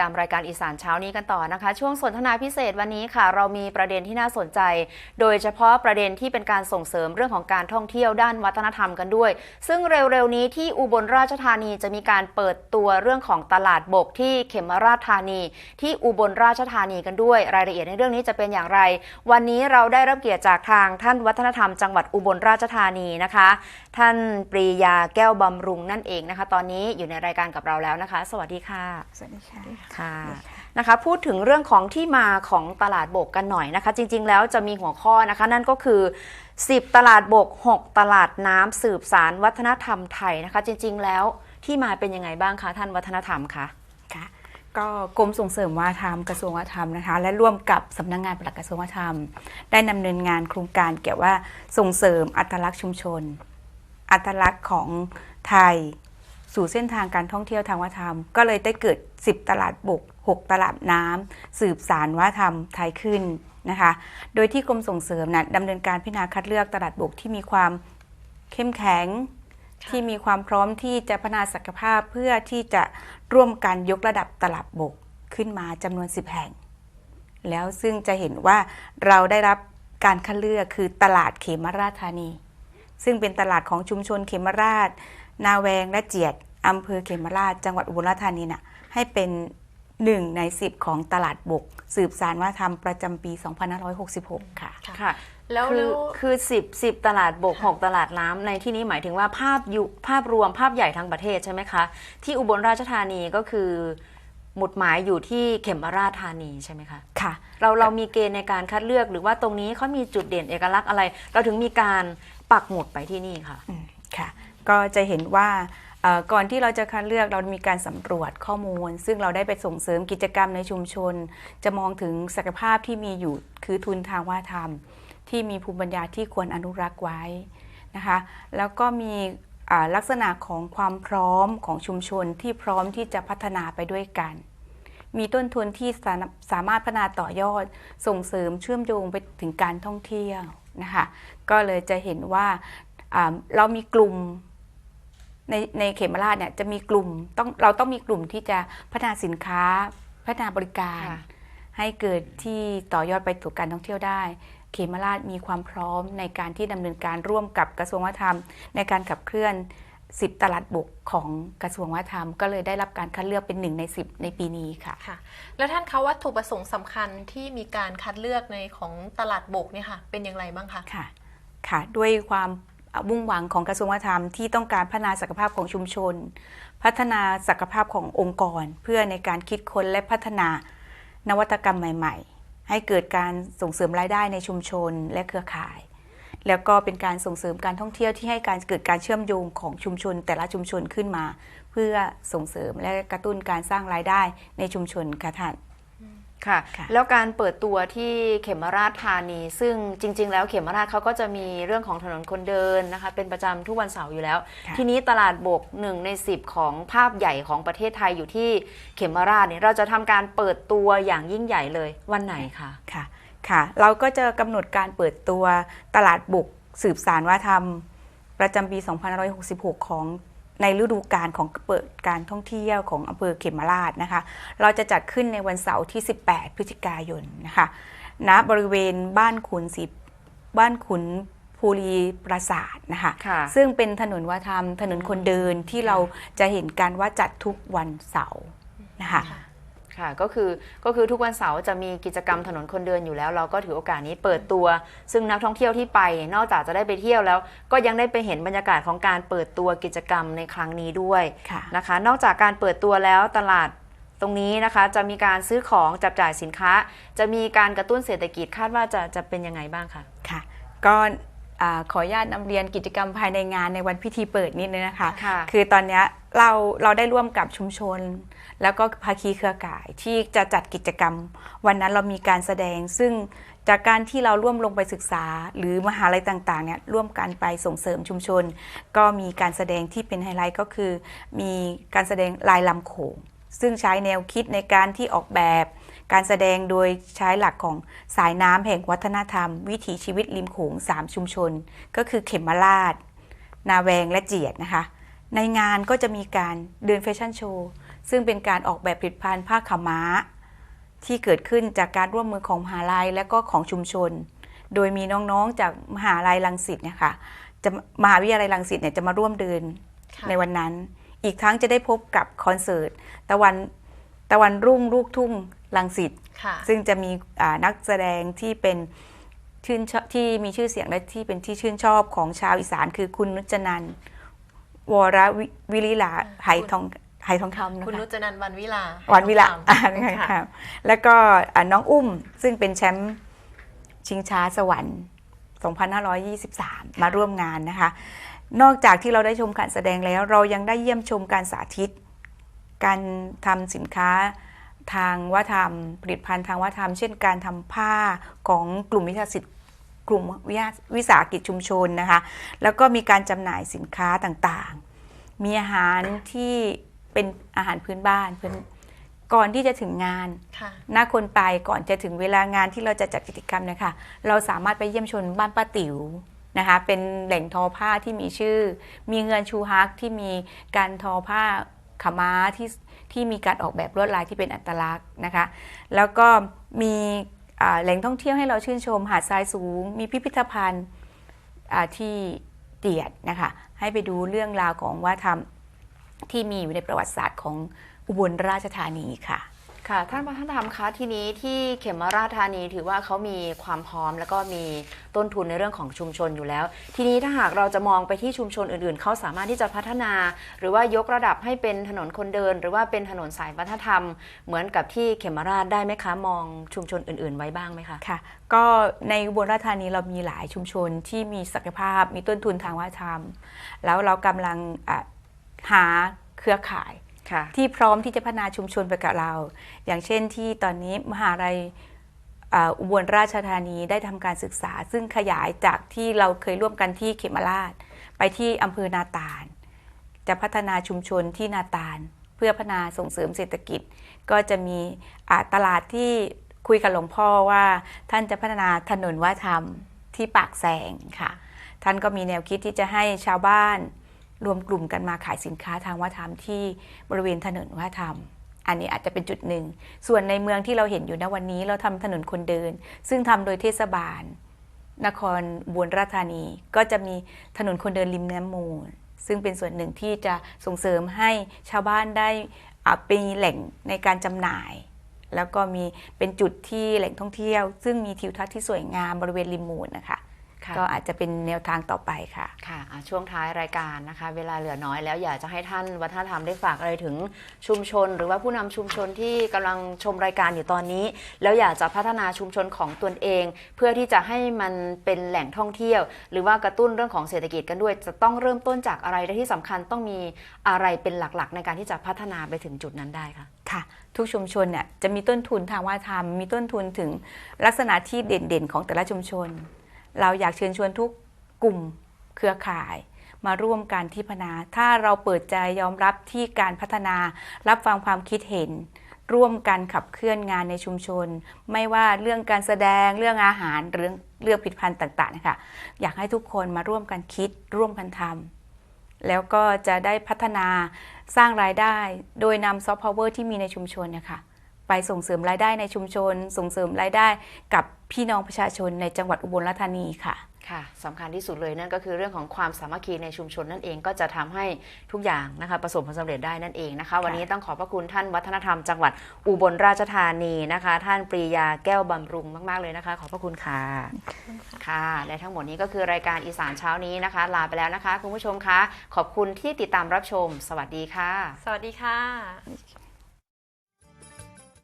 ตามรายการอีสานเช้านี้กันต่อนะคะ ช่วงสนทนาพิเศษวันนี้ค่ะ เรามีประเด็นที่น่าสนใจ โดยเฉพาะประเด็นที่เป็นการส่งเสริมเรื่องของการท่องเที่ยวด้านวัฒนธรรมกันด้วย ซึ่งเร็วๆนี้ที่อุบลราชธานีจะมีการเปิดตัวเรื่องของตลาดบกที่เขมราชธานี ที่อุบลราชธานีกันด้วย รายละเอียดในเรื่องนี้จะเป็นอย่างไร วันนี้เราได้รับเกียรติจากทางท่านวัฒนธรรมจังหวัดอุบลราชธานีนะคะ ท่านปรียาแก้วบำรุงนั่นเองนะคะ ตอนนี้อยู่ในรายการกับเราแล้วนะคะ สวัสดีค่ะ สวัสดีค่ะค่ะนะคะพูดถึงเรื่องของที่มาของตลาดบกกันหน่อยนะคะ จริงๆแล้วจะมีหัวข้อนะคะ นั่นก็คือ 10 ตลาดบก 6 ตลาดน้ำสืบสารวัฒนธรรมไทยนะคะ จริง ๆ แล้วที่มาเป็นยังไงบ้างคะท่านวัฒนธรรมคะค่ะก็กรมส่งเสริมวัฒนธรรมกระทรวงวัฒนธรรมนะคะ และร่วมกับสำนักงงานปลัดกระทรวงวัฒนธรรม ได้ดำเนินงานโครงการเกี่ยวว่าส่งเสริมอัตลักษณ์ชุมชน อัตลักษณ์ของไทย สู่เส้นทางการท่องเที่ยวทางวัฒนธรรม ก็เลยได้เกิด 10 ตลาดบก 6 ตลาดน้ำสืบสารวัฒนธรรมไทยขึ้นนะคะ โดยที่กรมส่งเสริมนะดำเนินการพิจารณาคัดเลือกตลาดบกที่มีความเข้มแข็งที่มีความพร้อมที่จะพัฒนาศักยภาพเพื่อที่จะร่วมกันยกระดับตลาดบกขึ้นมาจำนวน 10 แห่ง แล้วซึ่งจะเห็นว่าเราได้รับการคัดเลือกคือตลาดเขมราชธานี ซึ่งเป็นตลาดของชุมชนเขมราช นาแวงและเจียด อำเภอเขมราชจังหวัดอุบลราชธานีน่ะให้เป็นหนึ่งใน 10 ของตลาดบก สืบสารวัฒนธรรมประจำปี 2566 ค่ะ ค่ะ แล้วคือแล้วคือ10 10ตลาดบก 6 ตลาดน้ำในที่นี้หมายถึงว่าภาพยุภาพรวมภาพใหญ่ทั้งประเทศใช่ไหมคะ ที่อุบลราชธานีก็คือ หมุดหมายอยู่ที่เขมราชธานีใช่ไหมคะค่ะ เราเรามีเกณฑ์ในการคัดเลือกหรือว่าตรงนี้เขามีจุดเด่นเอกลักษณ์อะไร เราถึงมีการปักหมุดไปที่นี่ค่ะ อืมค่ะ ก็จะเห็นว่าเอ่อ ก่อนที่เราจะคัดเลือกเรามีการสำรวจข้อมูล ซึ่งเราได้ไปส่งเสริมกิจกรรมในชุมชน จะมองถึงศักยภาพที่มีอยู่คือทุนทางวัฒนธรรม ที่มีภูมิปัญญาที่ควรอนุรักษ์ไว้นะคะแล้วก็มีลักษณะของความพร้อมของชุมชนที่พร้อมที่จะพัฒนาไปด้วยกัน มีต้นทุนที่สามารถพัฒนาต่อยอดส่งเสริมเชื่อมโยงไปถึงการท่องเที่ยวนะคะก็เลยจะเห็นว่าเรามีกลุ่ม ในในเขมราชเนี่ยจะมีกลุ่มต้องเราต้องมีกลุ่มที่จะพัฒนาสินค้า พัฒนาบริการค่ะให้เกิดที่ต่อยอดไปสู่การท่องเที่ยวได้ เขมราชมีความพร้อมในการที่ดำเนินการร่วมกับกระทรวงวัฒนธรรม ในการขับเคลื่อน 10 ตลาดบกของกระทรวงวัฒนธรรม ก็เลยได้รับการคัดเลือกเป็นหนึ่งใน 10 ในปีนี้ค่ะค่ะ แล้วท่านคะวัตถุประสงค์สำคัญที่มีการคัดเลือกในของตลาดบกเนี่ยค่ะเป็นอย่างไรบ้างคะค่ะค่ะด้วยความ มุ่งหวังของกระทรวงวัฒนธรรมที่ต้องการพัฒนาศักยภาพของชุมชน พัฒนาศักยภาพขององค์กร เพื่อในการคิดค้นและพัฒนานวัตกรรมใหม่ ๆ ให้เกิดการส่งเสริมรายได้ในชุมชนและเครือข่าย แล้วก็เป็นการส่งเสริมการท่องเที่ยวที่ให้การเกิดการเชื่อมโยงของชุมชน แต่ละชุมชนขึ้นมา เพื่อส่งเสริมและกระตุ้นการสร้างรายได้ในชุมชนค่ะท่าน ค่ะค่ะ แล้วการเปิดตัวที่เขมราชธานี ซึ่งจริง ๆ แล้วเขมราชเขาก็จะมีเรื่องของถนนคนเดินนะคะ เป็นประจำทุกวันเสาร์อยู่แล้วค่ะทีนี้ตลาดบกหนึ่งใน 10 ของภาพใหญ่ของประเทศไทยอยู่ที่เขมราชเนี่ยเราจะทำการเปิดตัวอย่างยิ่งใหญ่เลยวันไหนคะ ค่ะ ค่ะ เราก็จะกำหนดการเปิดตัวตลาดบุกสืบสารวัฒนธรรม ประจำปี 2566 ของ ในฤดูกาลของเปิดการท่องเที่ยวของอำเภอเขมราชนะคะ เราจะจัดขึ้นในวันเสาร์ที่ 18 พฤศจิกายนนะคะณบริเวณบ้านขุนศรีบ้านขุนภูรีปราสาทนะคะค่ะซึ่งเป็นถนนวัฒนธรรม ถนนคนเดินที่เราจะเห็นการว่าจัดทุกวันเสาร์นะคะค่ะ ก็คือก็คือทุกวันเสาร์จะมีกิจกรรมถนนคนเดินอยู่แล้ว เราก็ถือโอกาสนี้เปิดตัว ซึ่งนักท่องเที่ยวที่ไป นอกจากจะได้ไปเที่ยวแล้ว ก็ยังได้ไปเห็นบรรยากาศของการเปิดตัวกิจกรรมในครั้งนี้ด้วยค่ะนะคะ นอกจากการเปิดตัวแล้วตลาดตรงนี้นะคะจะมีการซื้อของจับจ่ายสินค้า จะมีการกระตุ้นเศรษฐกิจคาดว่าจะจะเป็นยังไงบ้างคะค่ะก็ อ่าขออนุญาตนำเรียนกิจกรรมภายในงานในวันพิธีเปิดนิดนึงนะคะค่ะคือตอนเนี้ยเราเราได้ร่วมกับชุมชน แล้วก็ภาคีเครือข่ายที่จะจัดกิจกรรม วันนั้นเรามีการแสดง ซึ่งจากการที่เราร่วมลงไปศึกษา หรือมหาลัยต่างๆเนี่ยร่วมกันไปส่งเสริมชุมชน ก็มีการแสดงที่เป็นไฮไลท์ก็คือ มีการแสดงลายลำโขงซึ่งใช้แนวคิดในการที่ออกแบบ การแสดงโดยใช้หลักของสายน้ำแห่งวัฒนธรรม วิถีชีวิตริมโขง3ชุมชน ก็คือเขมราช นาแวงและเจียดนะคะ ในงานก็จะมีการเดินแฟชั่นโชว์ ซึ่งเป็นการออกแบบผลิตภัณฑ์ผ้าขาวม้า ที่เกิดขึ้นจากการร่วมมือของมหาลัยและก็ของชุมชน โดยมีน้องๆจากมหาลัยรังสิตเนี่ยค่ะจะมหาวิทยาลัยรังสิตเนี่ยจะมาร่วมเดินค่ะในวันนั้น อีกทั้งจะได้พบกับคอนเสิร์ตตะวันตะวันรุ่งลูกทุ่ง รังสิตค่ะซึ่งจะมีอ่านักแสดงที่เป็นชื่นชอบที่มีชื่อเสียงและที่เป็นที่ชื่นชอบของชาวอีสานคือคุณนุจนันท์วรวิวิริลาไหทองไหทองคำนะคุณคะนุจนันท์วันวิลาวันวิลาให้อ่าทำค่ะแล้วก็อ่าน้องอุ้มซึ่งเป็นแชมป์ชิงช้าสวรรค์ 2523 มาร่วมงานนะคะ นอกจากที่เราได้ชมการแสดงแล้ว เรายังได้เยี่ยมชมการสาธิต การทำสินค้า ทางวัฒนธรรม ผลิตภัณฑ์ทางวัฒนธรรม เช่นการทำผ้าของกลุ่มวิสาหกิจกลุ่มวิสาวิสาหกิจชุมชนนะคะ แล้วก็มีการจำหน่ายสินค้าต่างๆ มีอาหารที่เป็นอาหารพื้นบ้านพื้นก่อนที่จะถึงงานค่ะหน้าคนไปก่อนจะถึงเวลางานที่เราจะจัดกิจกรรมนะคะเราสามารถไปเยี่ยมชมบ้านป้าติ๋วนะคะเป็นแหล่งทอผ้าที่มีชื่อ มีเงินชูฮักที่มีการทอผ้า ขาม้าที่ที่มีการออกแบบลวดลายที่เป็นอัตลักษณ์นะคะ แล้วก็มีแหล่งท่องเที่ยวให้เราชื่นชม หาดทรายสูง มีพิพิธภัณฑ์ที่เตียดนะคะให้ไปดูเรื่องราวของวัฒนธรรมที่มีอยู่ในประวัติศาสตร์ของอุบลราชธานีค่ะ ค่ะท่านวัฒนธรรมคะทีนี้ที่เขมราชธานีถือว่าเขามีความพร้อม แล้วก็มีต้นทุนในเรื่องของชุมชนอยู่แล้ว ทีนี้ถ้าหากเราจะมองไปที่ชุมชนอื่นๆ เขาสามารถที่จะพัฒนา หรือว่ายกระดับให้เป็นถนนคนเดิน หรือว่าเป็นถนนสายวัฒนธรรม เหมือนกับที่เขมราชได้ไหมคะ มองชุมชนอื่น ๆ ไว้บ้างไหมคะค่ะ ก็ในอุบลราชธานีเรามีหลายชุมชนที่มีศักยภาพ มีต้นทุนทางวัฒนธรรม แล้วเรากำลังอะหาเครือข่ายค่ะ ที่พร้อมที่จะพัฒนาชุมชนไปกับเรา อย่างเช่นที่ตอนนี้มหาลัยอุบลราชธานีได้ทำการศึกษา ซึ่งขยายจากที่เราเคยร่วมกันที่เขมราช ไปที่อำเภอนาตาล จะพัฒนาชุมชนที่นาตาล เพื่อพัฒนาส่งเสริมเศรษฐกิจ ก็จะมีตลาดที่คุยกับหลวงพ่อว่าท่านจะพัฒนาถนนวัฒนธรรมที่ปากแสงค่ะ ท่านก็มีแนวคิดที่จะให้ชาวบ้าน รวมกลุ่มกันมาขายสินค้าทางวัฒนธรรมที่บริเวณถนนวัฒนธรรม อันนี้อาจจะเป็นจุดหนึ่ง ส่วนในเมืองที่เราเห็นอยู่ณวันนี้เราทำถนนคนเดิน ซึ่งทำโดยเทศบาล นครอุบลราชธานี ก็จะมีถนนคนเดินริมน้ำมูล ซึ่งเป็นส่วนหนึ่งที่จะส่งเสริมให้ชาวบ้านได้เป็นแหล่งในการจำหน่าย แล้วก็มีเป็นจุดที่แหล่งท่องเที่ยว ซึ่งมีทิวทัศน์ที่สวยงามบริเวณริมมูลนะคะ ก็อาจจะเป็นแนวทางต่อไปค่ะค่ะอะ ช่วงท้ายรายการนะคะ เวลาเหลือน้อยแล้วอยากจะให้ท่านวัฒนธรรมได้ฝากอะไรถึงชุมชน หรือว่าผู้นำชุมชนที่กำลังชมรายการอยู่ตอนนี้ แล้วอยากจะพัฒนาชุมชนของตนเอง เพื่อที่จะให้มันเป็นแหล่งท่องเที่ยว หรือว่ากระตุ้นเรื่องของเศรษฐกิจกันด้วย จะต้องเริ่มต้นจากอะไรและที่สำคัญต้องมีอะไรเป็นหลักๆ ในการที่จะพัฒนาไปถึงจุดนั้นได้คะค่ะทุกชุมชนเนี่ยจะมีต้นทุนทางวัฒนธรรม มีต้นทุนถึงลักษณะที่เด่นๆ ของแต่ละชุมชน เราอยากเชิญชวนทุกกลุ่มเครือข่าย มาร่วมกันที่พนา ถ้าเราเปิดใจยอมรับที่การพัฒนา รับฟังความคิดเห็น ร่วมกันขับเคลื่อนงานในชุมชน ไม่ว่าเรื่องการแสดงเรื่องอาหารเรื่องเรื่องผลิตภัณฑ์ต่างๆนะคะอยากให้ทุกคนมาร่วมกันคิด ร่วมกันทำแล้วก็จะได้พัฒนาสร้างรายได้ โดยนำซอฟต์พาวเวอร์ที่มีในชุมชนนะคะ ไปส่งเสริมรายได้ในชุมชน ส่งเสริมรายได้กับพี่น้องประชาชนในจังหวัดอุบลราชธานีค่ะค่ะสำคัญที่สุดเลยนั่นก็คือเรื่องของความสามัคคีในชุมชนนั่นเองก็จะทำให้ทุกอย่างนะคะประสบผลสำเร็จได้นั่นเองนะคะ วันนี้ต้องขอบพระคุณท่านวัฒนธรรมจังหวัดอุบลราชธานีนะคะ ท่านปรียาแก้วบำรุงมาก ๆเลยนะคะ ขอบพระคุณค่ะค่ะ และทั้งหมดนี้ก็คือรายการอีสานเช้านี้นะคะ ลาไปแล้วนะคะ คุณผู้ชมคะขอบคุณที่ติดตามรับชม สวัสดีค่ะ สวัสดีค่ะ